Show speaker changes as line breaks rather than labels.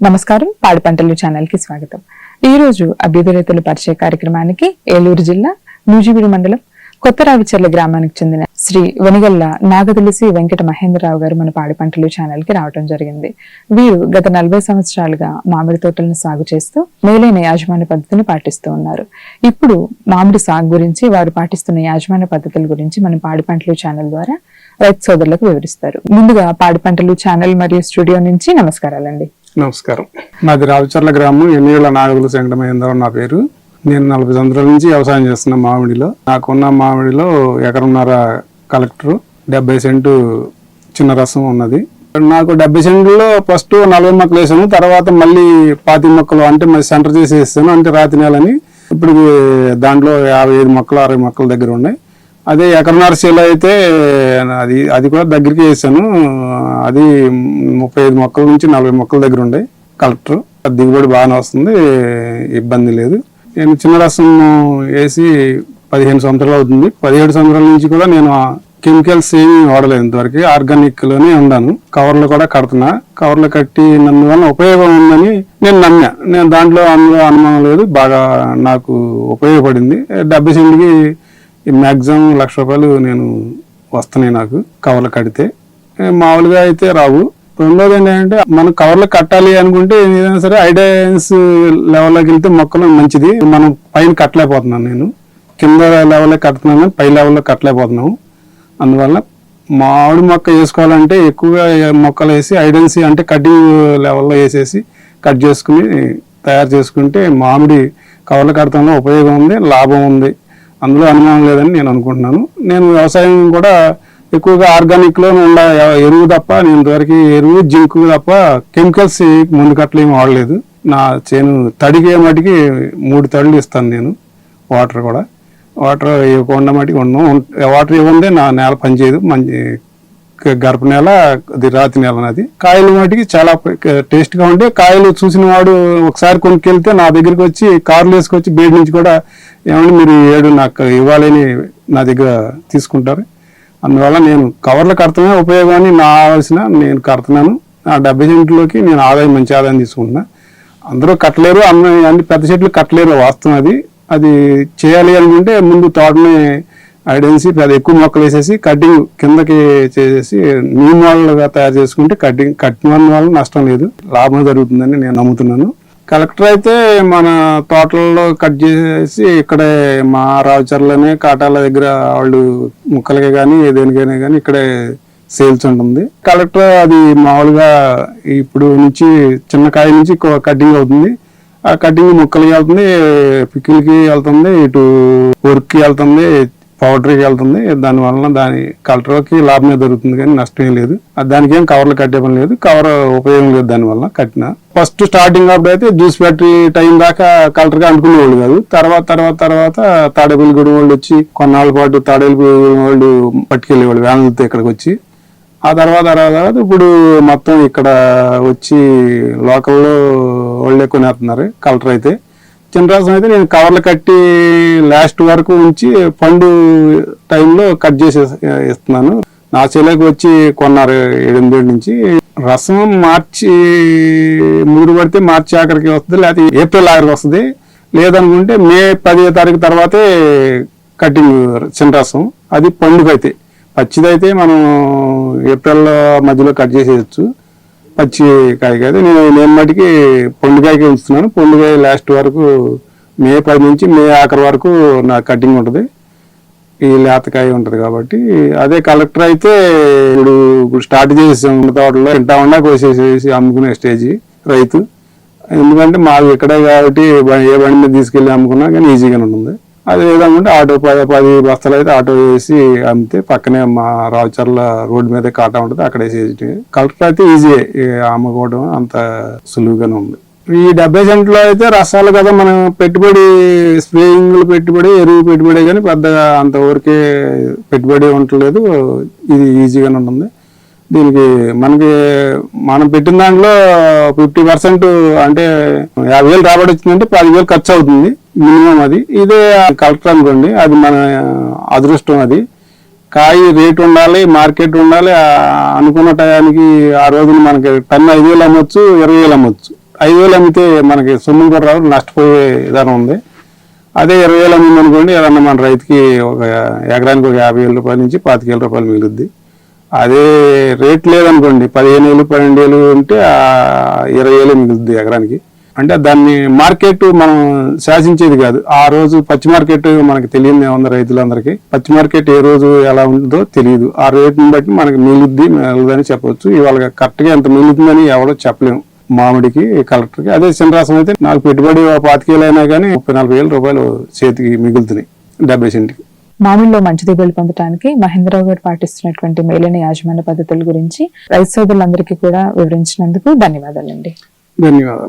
నమస్కారం. పాడి పంటలు ఛానల్కి స్వాగతం. ఈ రోజు అభ్యుదయ రైతుల పరిచయ కార్యక్రమానికి ఏలూరు జిల్లా నూజివీడు మండలం కొత్త రావిచర్ల గ్రామానికి చెందిన శ్రీ వనిగల్ల నాగతులసి వెంకట మహేంద్రరావు గారు మన పాడి పంటలు ఛానల్కి రావడం జరిగింది. వీరు గత నలభై సంవత్సరాలుగా మామిడి తోటలను సాగు చేస్తూ మేలైన యాజమాన్య పద్ధతిని పాటిస్తూ ఉన్నారు. ఇప్పుడు మామిడి సాగు గురించి వారు పాటిస్తున్న యాజమాన్య పద్ధతుల గురించి మన పాడి పంటలు ఛానల్ ద్వారా రైతు సోదరులకు వివరిస్తారు. ముందుగా పాడి పంటలు ఛానల్ మరియు స్టూడియో నుంచి నమస్కారాలండి.
నమస్కారం. నాది రావిచర్ల గ్రామం ఎన్నిళ్ళ నాగుల వెంకటమహేంద్రరావు నా పేరు. నేను నలభై సంవత్సరాల నుంచి వ్యవసాయం చేస్తున్నా మామిడిలో. నాకున్న మామిడిలో ఎకరన్నర కలెక్టర్ డెబ్బై సెంటు చిన్న రసం ఉన్నది. నాకు డెబ్బై సెంట్లో ఫస్ట్ నలభై మొక్కలు వేసాను తర్వాత మళ్ళీ పాతి మొక్కలు అంటే మళ్ళీ సెంటర్ చేసి వేస్తాను అంటే రాతి నేలని. ఇప్పుడు దాంట్లో యాభై ఐదు మొక్కలు అరవై మొక్కల దగ్గర ఉన్నాయి. అదే ఎకరన్నర చేలో అయితే అది అది కూడా దగ్గరికి వేసాను. అది ముప్పై ఐదు మొక్కల నుంచి నలభై మొక్కల దగ్గర ఉండే కలెక్టర్. దిగుబడి బాగానే వస్తుంది ఇబ్బంది లేదు. నేను చిన్న రసం వేసి పదిహేను సంవత్సరాలు అవుతుంది. పదిహేడు సంవత్సరాల నుంచి కూడా నేను కెమికల్స్ ఏమి వాడలేదు ఇంతవరకు. ఆర్గానిక్లోనే ఉన్నాను కవర్లు కూడా కడుతున్నా. కవర్లు కట్టి నందువల్ల ఉపయోగం ఉందని నేను నమ్మా నేను దాంట్లో అందులో అనుమానం లేదు. బాగా నాకు ఉపయోగపడింది. డెబ్బై సెంట్కి మ్యాక్సిమం లక్ష రూపాయలు నేను వస్తున్నాయి నాకు కవర్లు కడితే. మామూలుగా అయితే రావు. రెండోది ఏంటంటే మనం కవర్లు కట్టాలి అనుకుంటే ఏదైనా సరే ఐడియన్స్ లెవెల్లోకి వెళ్తే మొక్కలు మంచిది. మనం పైన కట్టలేకపోతున్నాను నేను. కింద లెవెల్లో కడుతున్నాను పై లెవెల్లో కట్టలేకపోతున్నాము అందువల్ల మామిడి మొక్క వేసుకోవాలంటే ఎక్కువగా మొక్కలు వేసి ఐడెన్సీ అంటే కటింగ్ లెవెల్లో వేసేసి కట్ చేసుకుని తయారు చేసుకుంటే మామిడి కవర్లు కడతంలో ఉపయోగం ఉంది లాభం ఉంది. అందులో అనుమానం లేదని నేను అనుకుంటున్నాను. నేను వ్యవసాయం కూడా ఎక్కువగా ఆర్గానిక్లో ఉండ ఎరువు తప్ప నేను ఇంతవరకు ఎరువు జింకు తప్ప కెమికల్స్ ముందు కట్టలేమి వాడలేదు. నా చేను తడిగే మటుకి మూడు తడులు ఇస్తాను నేను వాటర్ కూడా. వాటర్ ఇవ్వకుండా మటుకు ఉండను. వాటర్ ఇవ్వందే నా నేల పనిచేయదు. మంచి గర్భ నేల అది రాతి నేల నాది. కాయలు మటుకి చాలా టేస్ట్గా ఉండే. కాయలు చూసిన వాడు ఒకసారి కొనుక్కెళ్తే నా దగ్గరికి వచ్చి కార్లు వేసుకొచ్చి బయట నుంచి కూడా ఏమంటే మీరు ఏడు నాకు ఇవ్వాలని నా దగ్గర తీసుకుంటారు. అందువల్ల నేను కవర్లు కడతమే ఉపయోగాన్ని నా ఆలోచన నేను కడుతున్నాను. ఆ డెబ్బై సెంట్లోకి నేను ఆదాయం మంచి ఆదాయం తీసుకుంటున్నా. అందరూ కట్టలేరు అన్ని అన్ని పెద్ద చెట్లు కట్టలేరు వాస్తవం అది. అది చేయాలి అనుకుంటే ముందు తోటని ఐడెన్సీ అది ఎక్కువ మొక్కలు వేసేసి కటింగ్ కిందకి చేసేసి నీమ్ వాళ్ళగా తయారు చేసుకుంటే కటింగ్ కట్టిన వల్ల నష్టం లేదు. లాభం జరుగుతుందని నేను నమ్ముతున్నాను. కలెక్టర్ అయితే మన తోటల్లో కట్ చేసి ఇక్కడే మా రావుచర్లనే కాటాల దగ్గర వాళ్ళు ముక్కలకే కానీ దేనికైనా కానీ ఇక్కడే సేల్స్ ఉంటుంది. కలెక్టర్ అది మామూలుగా ఇప్పుడు నుంచి చిన్న కాయ నుంచి కటింగ్ అవుతుంది. ఆ కటింగ్ ముక్కలకి వెళ్తుంది పికిల్కి వెళ్తుంది ఇటు వర్క్కి వెళ్తుంది పౌడర్కి వెళ్తుంది. దాని వలన దాని కలర్కి లాభమే దొరుకుతుంది కానీ నష్టం ఏం లేదు. దానికి ఏం కవర్లు కట్టే పని లేదు. కవర్ ఉపయోగం లేదు దానివల్ల కట్టిన. ఫస్ట్ స్టార్టింగ్ అప్పుడు అయితే జ్యూస్ ఫ్యాక్టరీ టైం దాకా కలర్గా అనుకునేవాళ్ళు కాదు. తర్వాత తర్వాత తర్వాత తాడేపల్లిగూడెం వాళ్ళు వచ్చి కొన్నాళ్ళ పాటు తాడేపల్లిగూడెం వాళ్ళు పట్టుకెళ్ళేవాళ్ళు వ్యాన్లతో ఇక్కడికి వచ్చి. ఆ తర్వాత తర్వాత తర్వాత ఇప్పుడు మొత్తం ఇక్కడ వచ్చి లోకల్లో వాళ్ళే కొనేస్తున్నారు కలర్ అయితే. చిన్నరాసం అయితే నేను కవర్లు కట్టి లాస్ట్ వరకు ఉంచి పండు టైంలో కట్ చేసి ఇస్తున్నాను. నా చెల్లెకి వచ్చి కొన్నారు ఎనిమిది నుంచి. రసం మార్చి మూడు పడితే మార్చి ఆఖరికి వస్తుంది లేకపోతే ఏప్రిల్ ఆఖరికి వస్తుంది. లేదనుకుంటే మే పదిహేను తారీఖు తర్వాతే కటింగ్ చిన్నరసం. అది పండుగ అయితే. పచ్చిదైతే మనం ఏప్రిల్ మధ్యలో కట్ చేసేయచ్చు. పచ్చి కాయ కాదు. నేను నేను మటుకి పొండుకాయకి ఉంచుతున్నాను. పొండుకాయ లాస్ట్ వరకు మే పది నుంచి మే ఆఖరి వరకు నా కటింగ్ ఉంటుంది. ఈ లేతకాయ ఉంటుంది కాబట్టి అదే కలెక్టర్ అయితే ఇప్పుడు ఇప్పుడు స్టార్ట్ ఉన్న తోటలో ఇంటా ఉన్నా కోసేసేసి అమ్ముకునే స్టేజ్ రైతు. ఎందుకంటే మాకు ఇక్కడే కాబట్టి ఏ బండి మీద తీసుకెళ్ళి అమ్ముకున్నా కానీ ఈజీగానే ఉంటుంది. అది ఏదనుకుంటే ఆటో పది పది బస్తాలు అయితే ఆటో వేసి అమ్మితే పక్కనే మా రావుచర్ల రోడ్డు మీద కాటా ఉంటుంది అక్కడ వేసేసి కలెక్టర్ అయితే ఈజీ అమ్ముకోవడం అంత సులువుగానే ఉంది. ఈ డెబ్బై సెంట్లో అయితే రసాలు కదా మనం పెట్టుబడి స్ప్రేయింగ్లు పెట్టుబడి ఎరువు పెట్టుబడి కానీ పెద్దగా అంతవరకే పెట్టుబడి ఉండలేదు ఇది ఈజీగానే ఉంటుంది. దీనికి మనకి మనం పెట్టిన దాంట్లో ఫిఫ్టీ పర్సెంట్ అంటే యాభై వేలు రాబడి వచ్చిందంటే పదివేలు ఖర్చు అవుతుంది. మినిమం అది. ఇదే కలెక్టర్ అనుకోండి అది మన అదృష్టం అది. కాయ రేట్ ఉండాలి మార్కెట్ ఉండాలి అనుకున్న టయానికి ఆ రోజున మనకి టన్ ఐదు వేలు అమ్మొచ్చు ఇరవై వేలు అమ్మొచ్చు. ఐదు వేలు అమ్మితే మనకి సొమ్ము కూడా రావు నష్టపోయే విధానం ఉంది. అదే ఇరవై వేలు అమ్మింది అనుకోండి ఏదన్నా మన రైతుకి ఒక ఎకరానికి ఒక యాభై వేల రూపాయల నుంచి పాతిక వేల రూపాయలు మిగులుద్ది. అదే రేట్ లేదనుకోండి పదిహేను వేలు పన్నెండు వేలు ఉంటే ఇరవై వేలు మిగులుద్ది ఎకరానికి. అంటే దాన్ని మార్కెట్ మనం శాసించేది కాదు. ఆ రోజు పచ్చి మార్కెట్ మనకి తెలియదు ఉంది రైతులందరికీ. పచ్చి మార్కెట్ ఏ రోజు ఎలా ఉంటుందో తెలియదు. ఆ రేటుని బట్టి మనకి మిగులుద్ది మిగలదని చెప్పొచ్చు. ఇవాళ కరెక్ట్గా ఎంత మిగులుతుందని ఎవడో చెప్పలేము మామిడికి కలెక్టర్కి. అదే చిన్నరాసం అయితే నాకు పెట్టుబడి ఓ పాతికేలు అయినా కానీ ముప్పై నలభై వేల రూపాయలు చేతికి మిగులుతున్నాయి డెబ్బై సెంట్కి.
మామిడిలో మంచి దిగుబడి పొందడానికి మహేంద్రరావు గారు పాటిస్తున్నటువంటి మేలైన యాజమాన్య పద్ధతుల గురించి రైతు సోదరులందరికీ కూడా వివరించినందుకు ధన్యవాదాలండి.
ధన్యవాదాలు.